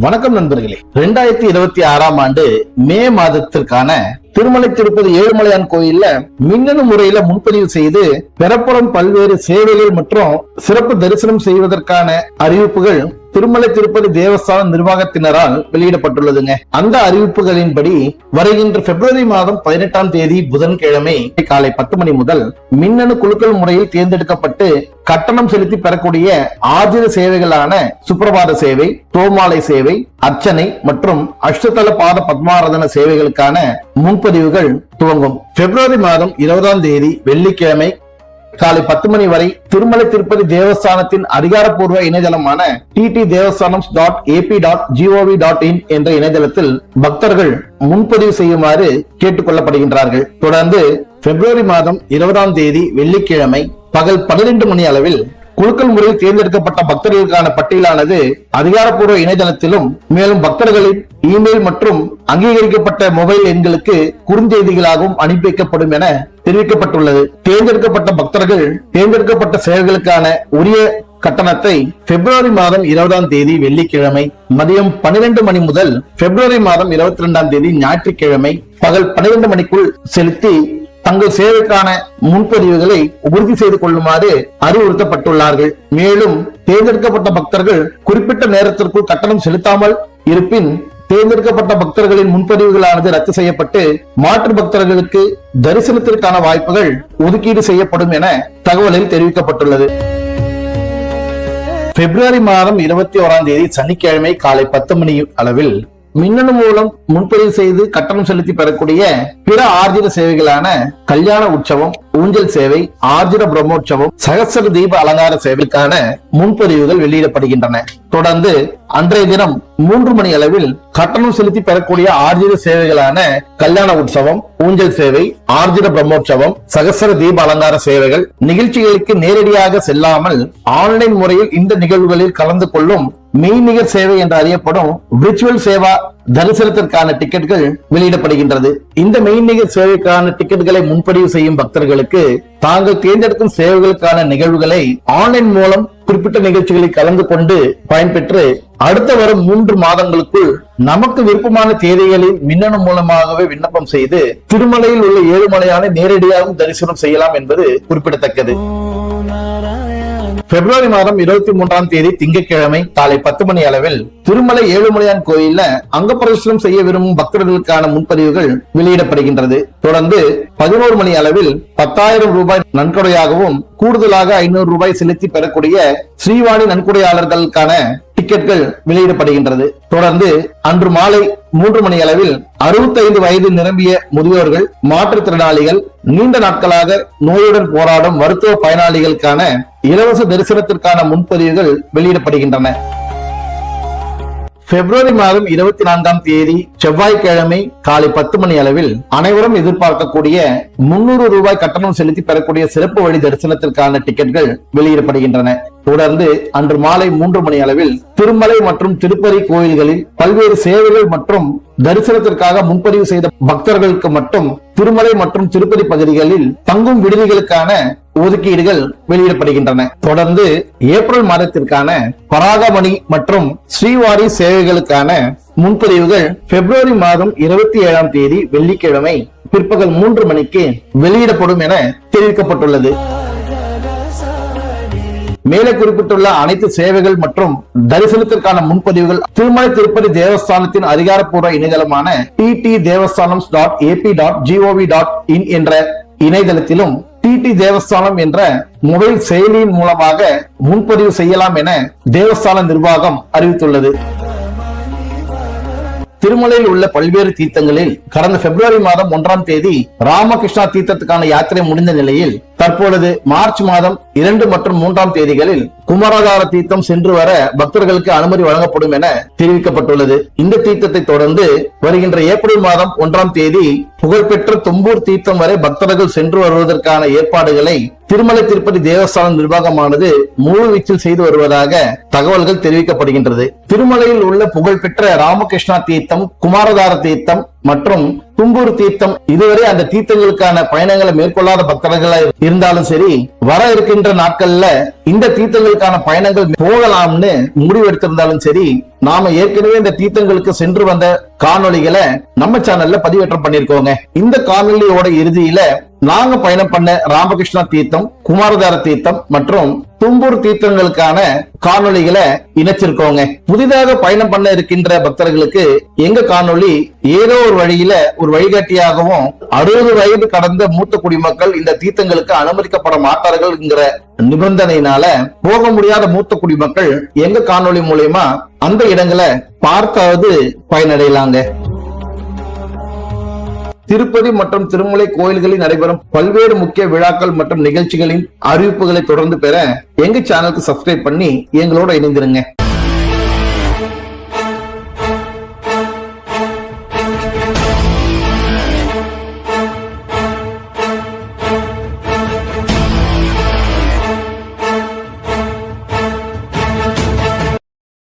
வணக்கம் நண்பர்களே. ரெண்டாயிரத்தி இருபத்தி ஆறாம் ஆண்டு மே மாதத்திற்கான திருமலை திருப்பதி ஏழுமலையான் கோயில்ல மின்னணு முறையில முன்பதிவு செய்து பெறப்படும் பல்வேறு சேவைகள் மற்றும் சிறப்பு தரிசனம் செய்வதற்கான அறிவிப்புகள் திருமலை திருப்பதி தேவஸ்தான நிர்வாகத்தினரால் வெளியிடப்பட்டுள்ளதுங்க. அந்த அறிவிப்புகளின்படி வருகின்ற பிப்ரவரி மாதம் பதினெட்டாம் தேதி புதன்கிழமை காலை பத்து மணி முதல் மின்னணு குழுக்கள் முறையில் தேர்ந்தெடுக்கப்பட்டு கட்டணம் செலுத்தி பெறக்கூடிய ஆஜிர சேவைகளான சுப்பிரபாத சேவை தோமாலை சேவை அர்ச்சனை மற்றும் அஷ்டதல பாத பத்மாரதன சேவைகளுக்கான முன்பதிவுகள் துவங்கும். பிப்ரவரி மாதம் இருபதாம் தேதி வெள்ளிக்கிழமை காலை பத்து மணி வரை திருமலை திருப்பதி தேவஸ்தானத்தின் அதிகாரப்பூர்வ இணையதளமான TT Devasthanam dot AP dot G O V dot in என்ற இணையதளத்தில் பக்தர்கள் முன்பதிவு செய்யுமாறு கேட்டுக் கொள்ளப்படுகின்றார்கள் தொடர்ந்து பிப்ரவரி மாதம் இருபதாம் தேதி வெள்ளிக்கிழமை பகல் பன்னிரண்டு மணி அளவில் குழுக்கள் முறையில் தேர்ந்தெடுக்கப்பட்ட பக்தர்களுக்கான பட்டியலானது அதிகாரப்பூர்வ இணையதளத்திலும் மேலும் பக்தர்களின் இமெயில் மற்றும் அங்கீகரிக்கப்பட்ட மொபைல் எண்களுக்கு குறுஞ்செய்திகளாகவும் அனுப்பி வைக்கப்படும் என தெரிவிக்கப்பட்டுள்ளது. தேர்ந்தெடுக்கப்பட்ட பக்தர்கள் தேர்ந்தெடுக்கப்பட்ட செயல்களுக்கான உரிய கட்டணத்தை பிப்ரவரி மாதம் இருபதாம் தேதி வெள்ளிக்கிழமை மதியம் பன்னிரண்டு மணி முதல் பிப்ரவரி மாதம் இருபத்தி இரண்டாம் தேதி ஞாயிற்றுக்கிழமை பகல் பன்னிரண்டு மணிக்குள் செலுத்தி தங்கள் சேவைக்கான முன்பதிவுகளை உறுதி செய்து கொள்ளுமாறு அறிவுறுத்தப்பட்டுள்ளார்கள். மேலும் தேர்ந்தெடுக்கப்பட்ட பக்தர்கள் குறிப்பிட்ட நேரத்திற்குள் கட்டணம் செலுத்தாமல் இருப்பின் தேர்ந்தெடுக்கப்பட்ட பக்தர்களின் முன்பதிவுகளானது ரத்து செய்யப்பட்டு மாற்று பக்தர்களுக்கு தரிசனத்திற்கான வாய்ப்புகள் ஒதுக்கீடு செய்யப்படும் என தகவலில் தெரிவிக்கப்பட்டுள்ளது. பிப்ரவரி மாதம் இருபத்தி ஓராம் தேதி சனிக்கிழமை காலை பத்து மணி அளவில் மின்னணு மூலம் முன்பதிவு செய்து கட்டணம் செலுத்தி பெறக்கூடிய பிற ஆர்ஜித சேவைகளான கல்யாண உற்சவம் ஊஞ்சல் சேவை ஆர்ஜித பிரம்மோற்சவம் சகசர தீப அலங்கார சேவைக்கான முன்பதிவுகள் வெளியிடப்படுகின்றன. தொடர்ந்து அன்றைய தினம் மூன்று மணி அளவில் கட்டணம் செலுத்தி பெறக்கூடிய ஆர்ஜித சேவைகளான கல்யாண உற்சவம் ஊஞ்சல் சேவை ஆர்ஜித பிரம்மோற்சவம் சகசர தீப அலங்கார சேவைகள் நிகழ்ச்சிகளுக்கு நேரடியாக செல்லாமல் ஆன்லைன் முறையில் இந்த நிகழ்வுகளில் கலந்து கொள்ளும் மெய்நிகர் சேவை என்று அறியப்படும் விர்ச்சுவல் சேவா தரிசனத்திற்கான டிக்கெட்டுகள் வெளியிடப்படுகின்றது. இந்த மெய்நிகர் சேவைக்கான டிக்கெட்டுகளை முன்பதிவு செய்யும் பக்தர்களுக்கு தாங்கள் தேர்ந்தெடுக்கும் சேவைகளுக்கான நிகழ்வுகளை ஆன்லைன் மூலம் குறிப்பிட்ட நிகழ்ச்சிகளில் கலந்து கொண்டு பயன்பெற்று அடுத்த வரும் மூன்று மாதங்களுக்குள் நமக்கு விருப்பமான தேதிகளில் மின்னணு மூலமாகவே விண்ணப்பம் செய்து திருமலையில் உள்ள ஏழுமலையான நேரடியாகவும் தரிசனம் செய்யலாம் என்பது குறிப்பிடத்தக்கது. பிப்ரவரி மாதம் இருபத்தி மூன்றாம் தேதி திங்கட்கிழமை காலை பத்து மணி அளவில் திருமலை ஏழுமலையான் கோயில்ல அங்கப்பிரவேசனம் செய்ய விரும்பும் பக்தர்களுக்கான முன்பதிவுகள் வெளியிடப்படுகின்றது. தொடர்ந்து பதினோரு மணி அளவில் பத்தாயிரம் ரூபாய் நன்கொடையாகவும் கூடுதலாக ஐநூறு ரூபாய் செலுத்தி பெறக்கூடிய ஸ்ரீவாணி நன்கொடையாளர்களுக்கான டிக்கெட்கள் வெளியிடப்படுகின்றது. தொடர்ந்து அன்று மாலை மூன்று மணி அளவில் அறுபத்தைந்து வயது நிரம்பிய முதியோர்கள் மாற்றுத்திறனாளிகள் நீண்ட நாட்களாக நோயுடன் போராடும் மருத்துவ பயனாளிகளுக்கான இலவச தரிசனத்திற்கான முன்பதிவுகள் வெளியிடப்படுகின்றன. பிப்ரவரி மாதம் இருபத்தி நான்காம் தேதி செவ்வாய்க்கிழமை காலை பத்து மணி அளவில் அனைவரும் எதிர்பார்க்கக்கூடிய முன்னூறு ரூபாய் கட்டணம் செலுத்தி பெறக்கூடிய சிறப்பு வழி தரிசனத்திற்கான டிக்கெட்கள் வெளியிடப்படுகின்றன. தொடர்ந்து அன்று மாலை மூன்று மணி அளவில் திருமலை மற்றும் திருப்பதி கோயில்களில் பல்வேறு சேவைகள் மற்றும் தரிசனத்திற்காக முன்பதிவு செய்த பக்தர்களுக்கு மட்டும் திருமலை மற்றும் திருப்பதி பகுதிகளில் தங்கும் விடுதிகளுக்கான ஒதுக்கீடுகள் வெளியிடப்படுகின்றன. தொடர்ந்து ஏப்ரல் மாதத்திற்கான பராகமணி மற்றும் ஸ்ரீவாரி சேவைகளுக்கான முன்பதிவுகள் பிப்ரவரி மாதம் இருபத்தி ஏழாம் தேதி வெள்ளிக்கிழமை பிற்பகல் மூன்று மணிக்கு வெளியிடப்படும் என தெரிவிக்கப்பட்டுள்ளது. மேலே குறிப்பிட்டுள்ள அனைத்து சேவைகள் மற்றும் தரிசனத்திற்கான முன்பதிவுகள் திருமலை திருப்பதி தேவஸ்தானத்தின் அதிகாரப்பூர்வ இணையதளமான TT Devasthanam dot AP dot G O V dot in என்ற இணையதளத்திலும் டிடி தேவஸ்தானம் என்ற மொபைல் செயலியின் மூலமாக முன்பதிவு செய்யலாம் என தேவஸ்தான நிர்வாகம் அறிவித்துள்ளது. திருமலையில் உள்ள பல்வேறு தீர்த்தங்களில் கடந்த பிப்ரவரி மாதம் ஒன்றாம் தேதி ராமகிருஷ்ணா தீர்த்தத்துக்கான யாத்திரை முடிந்த நிலையில் தற்பொழுது மார்ச் மாதம் இரண்டு மற்றும் மூன்றாம் தேதிகளில் குமராதார தீர்த்தம் சென்று வர பக்தர்களுக்கு அனுமதி வழங்கப்படும் என தெரிவிக்கப்பட்டுள்ளது. இந்த தீர்த்தத்தை தொடர்ந்து வருகின்ற ஏப்ரல் மாதம் ஒன்றாம் தேதி புகழ்பெற்ற தும்பூர் தீர்த்தம் வரை பக்தர்கள் சென்று வருவதற்கான ஏற்பாடுகளை திருமலை திருப்பதி தேவஸ்தானம் நிர்வாகமானது முழுவீச்சில் செய்து வருவதாக தகவல்கள் தெரிவிக்கப்படுகின்றது. திருமலையில் உள்ள புகழ்பெற்ற ராமகிருஷ்ணா தீர்த்தம் குமாரதார தீர்த்தம் மற்றும் தும்பூர் தீர்த்தம் இதுவரை அந்த தீர்த்தங்களுக்கான பயணங்களை மேற்கொள்ளாத பக்தர்களா இருந்தாலும் சரி வர இருக்கின்ற நாட்கள்ல இந்த தீர்த்தங்களுக்கான பயணங்கள் போகலாம்னு முடிவெடுத்திருந்தாலும் சரி நாம ஏற்கனவே இந்த தீர்த்தங்களுக்கு சென்று வந்த காணொளிகளை நம்ம சேனல்ல பதிவேற்றம் பண்ணிருக்கோங்க. இந்த காணொலியோட இறுதியில நாங்க பயணம் பண்ண ராமகிருஷ்ணா தீர்த்தம் குமாரதார தீர்த்தம் மற்றும் தும்பூர் தீர்த்தங்களுக்கான காணொளிகளை இணைச்சிருக்கோங்க. புதிதாக பயணம் பண்ண இருக்கின்ற பக்தர்களுக்கு எங்க காணொளி ஏதோ ஒரு வழியில ஒரு வழிகாட்டியாகவும் அறுபது வயது கடந்த மூத்த குடிமக்கள் இந்த தீர்த்தங்களுக்கு அனுமதிக்கப்பட மாட்டார்கள்ங்கிற நிபந்தனையினால போக முடியாத மூத்த குடிமக்கள் எங்க காணொளி மூலயமா அந்த இடங்களை பார்த்தாவது பயனடையலாங்க. திருப்பதி மற்றும் திருமலை கோயில்களில் நடைபெறும் பல்வேறு முக்கிய விழாக்கள் மற்றும் நிகழ்ச்சிகளின் அறிவிப்புகளை தொடர்ந்து பெற எங்க சேனலுக்கு சப்ஸ்கிரைப் பண்ணி எங்களோட இணைந்திருங்க.